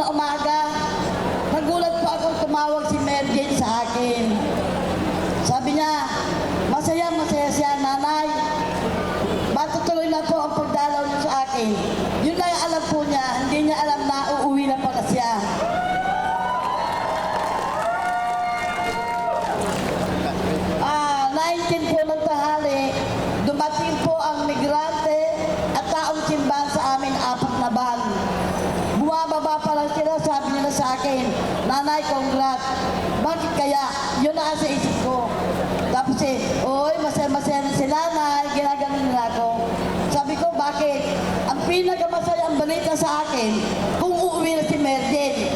na umaga, nagulat po ako tumawag si Merjane sa akin. Sabi niya, masaya, masaya siya, nanay. Matutuloy na po ang pagdalaw niya sa akin. Yun lang ang alam po niya, hindi niya alam na uuwi na pala siya. Ah, 19 po ng tahali, dumating po ang migrante at taong simbahan Nanay, congrats. Bakit kaya? Yun na sa isip ko. Tapos eh, oy, masaya-masaya na sila na ginaganon nila ako. Sabi ko, bakit? Ang pinakamasaya ang balita sa akin, kung uuwi na si Merjen.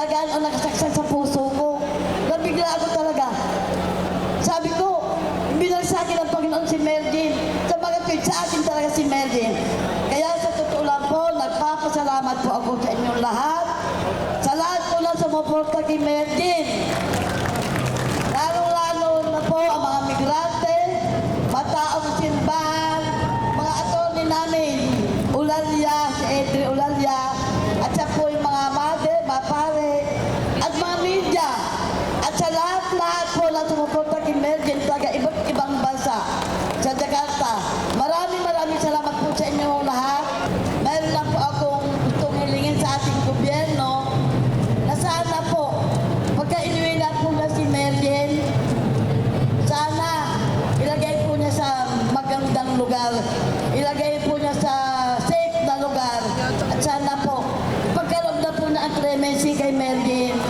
Nagadagan o nakasaksak sa puso ko. Nabigla ako talaga. Sabi ko, binagsakin ng Panginoon si Merlin. Sa mga tweet, sa akin talaga si Merlin. Kaya sa totoo lang po, nagpapasalamat po ako sa inyong lahat. Sa lahat po na sumuporta kay Merlin. Lalo-lalo na po ang mga migrante, mataong simbahan, mga attorney namin, Ulalya, si Edri Ulalya, at siya po yung mga mother, mga pare, at mga media, at sa lahat-lahat po na tumupunta kay Mergen taga iba't ibang bansa Jakarta. Maraming maraming salamat po sa inyo lahat. Meron lang po akong gustong sa ating gobyerno na sana po, pagka inuwi na po na si Mergen, sana ilagay po niya sa magandang lugar. Ilagay po niya sa safe na lugar. At sana po, pagkaroon na po na ang clemency kay Merlin.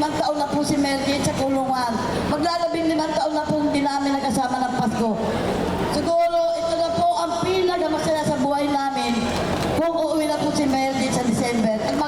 limang taon na po si Mergit sa kulungan. Maglalabing limang taon na po hindi namin nagkasama ng Pasko. Siguro ito na po ang pinagamasaya sa buhay namin kung uuwi na po si Mergit sa December. At